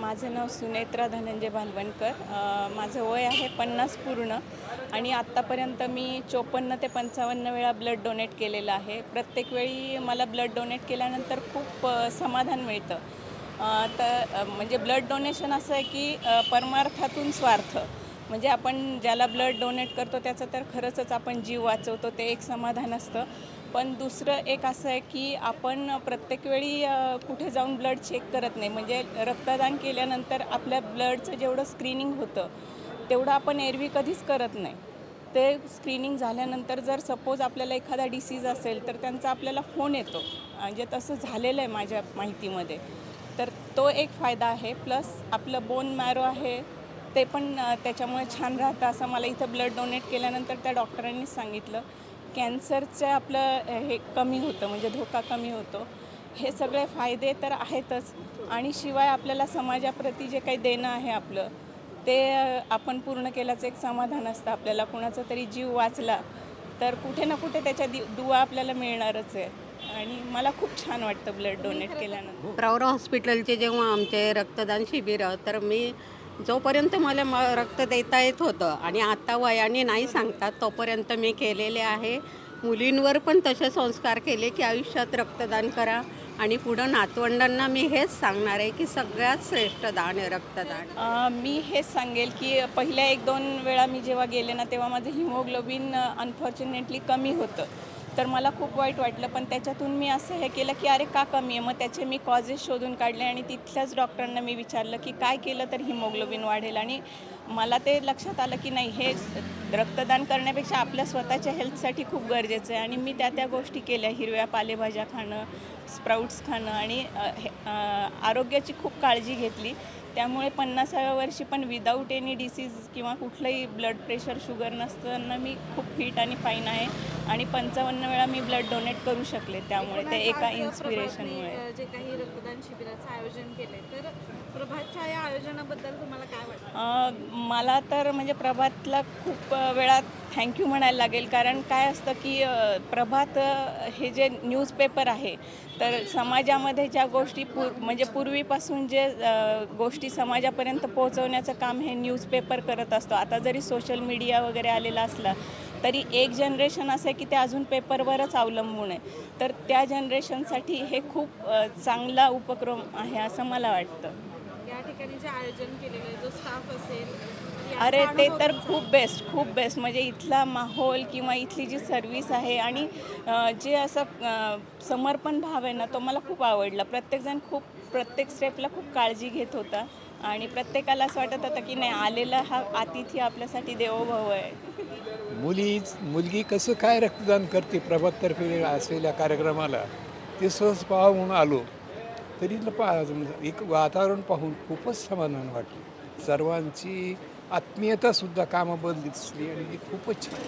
माझं नाव सुनेत्रा धनंजय भालवणकर माझं वय आहे पन्नास पूर्ण आणि आत्तापर्यंत मी चोपन्न ते पंचावन्न वेळा ब्लड डोनेट केलेलं आहे. प्रत्येक वेळी मला ब्लड डोनेट केल्यानंतर खूप समाधान मिळतं. तर म्हणजे ब्लड डोनेशन असं आहे की परमार्थातून स्वार्थ. म्हणजे आपण ज्याला ब्लड डोनेट करतो त्याचं तर खरंचच आपण जीव वाचवतो ते एक समाधान असतं. पण दुसरं एक असं आहे की आपण प्रत्येक वेळी कुठे जाऊन ब्लड चेक करत नाही. म्हणजे रक्तदान केल्यानंतर आपल्या ब्लडचं जेवढं स्क्रीनिंग होतं तेवढं आपण एरवी कधीच करत नाही. ते स्क्रीनिंग झाल्यानंतर जर सपोज आपल्याला एखादा डिसीज असेल तर त्यांचा आपल्याला फोन येतो. म्हणजे तसं झालेलं आहे माझ्या माहितीमध्ये. तर तो एक फायदा आहे. प्लस आपलं बोन मॅरो आहे. ते पण त्याच्यामुळे छान राहतं असं मला इथं ब्लड डोनेट केल्यानंतर त्या डॉक्टरांनीच सांगितलं. कॅन्सरचं आपलं हे कमी होतं म्हणजे धोका कमी होतो. हे सगळे फायदे तर आहेतच. आणि शिवाय आपल्याला समाजाप्रती जे काही देणं आहे आपलं ते आपण पूर्ण केल्याचं एक समाधान असतं. आपल्याला कुणाचा तरी जीव वाचला तर कुठे ना कुठे त्याच्या दि दुवा आपल्याला मिळणारच आहे. आणि मला खूप छान वाटतं ब्लड डोनेट केल्यानंतर. प्रवरा हॉस्पिटलचे जेव्हा आमचे रक्तदान शिबिर तर मी जोपर्यंत मला म रक्त देता येत होतं आणि आता वयाने नाही सांगतात तोपर्यंत मी केलेले आहे. मुलींवर पण तसे संस्कार केले की आयुष्यात रक्तदान करा आणि पुढं नातवंडांना मी हेच सांगणार आहे की सगळ्यात श्रेष्ठ दान आहे रक्तदान. अ, मी हेच सांगेल की पहिल्या एक दोन वेळा मी जेव्हा गेले ना तेव्हा माझं हिमोग्लोबिन अनफॉर्च्युनेटली कमी होतं. तर मला खूप वाईट वाटलं. पण त्याच्यातून मी असं हे केलं की अरे का कमी आहे? मग त्याचे मी कॉजेस शोधून काढले आणि तिथल्याच डॉक्टरांना मी विचारलं की काय केलं तर हिमोग्लोबिन वाढेल? आणि मला ते लक्षात आलं की नाही हे रक्तदान करण्यापेक्षा आपल्या स्वतःच्या हेल्थसाठी खूप गरजेचं आहे. आणि मी त्या त्या गोष्टी केल्या हिरव्या पालेभाज्या खाणं स्प्राऊट्स खाणं आणि हे, आरोग्याची खूप काळजी घेतली. त्यामुळे पन्नासाव्या वर्षी पण विदाऊट एनी डिसीज किंवा कुठलंही ब्लड प्रेशर शुगर नसताना मी खूप फिट आणि फाईन आहे. आणि पंचावन्न वेळा मी ब्लड डोनेट करू शकले त्यामुळे ते एका इन्स्पिरेशनमुळे जे काही रक्तदान शिबिराचं आयोजन केलंय तर प्रभातच्या या आयोजनाबद्दल तुम्हाला काय वाटतं? मला तर म्हणजे प्रभातला खूप वेळा थँक्यू म्हणायला लागेल. कारण काय असतं की प्रभात हे जे न्यूजपेपर आहे तर समाजामध्ये ज्या गोष्टी पूर म्हणजे पूर्वीपासून जे अ, गोष्टी समाजापर्यंत पोहोचवण्याचं काम हे न्यूजपेपर करत असतो. आता जरी सोशल मीडिया वगैरे आलेला असला तरी एक जनरेशन असं आहे की ते अजून पेपरवरच अवलंबून आहे. तर त्या जनरेशनसाठी हे खूप चांगला उपक्रम आहे असं मला वाटतं. या ठिकाणी जे आयोजन केलेलं आहे जो स्टाफ असेल अरे ते तर. खूप बेस्ट खूप बेस्ट म्हणजे इथला माहोल किंवा इथली जी सर्विस आहे आणि जे असं समर्पण भाव आहे ना तो मला खूप आवडला. प्रत्येकजण खूप प्रत्येक स्टेपला खूप काळजी घेत होता. आणि प्रत्येकाला असं वाटत होतं की नाही आलेला हा अतिथी आपल्यासाठी देवोभव आहे. मुली मुलगी कसं काय रक्तदान करते प्रभाततर्फे असलेल्या कार्यक्रमाला? ते सहज पाहा म्हणून आलो. तरी पा एक वातावरण पाहून खूपच समाधान वाटलं. सर्वांची आत्मीयतासुद्धा कामं कामाबद्दल दिसली आणि ती खूपच छान.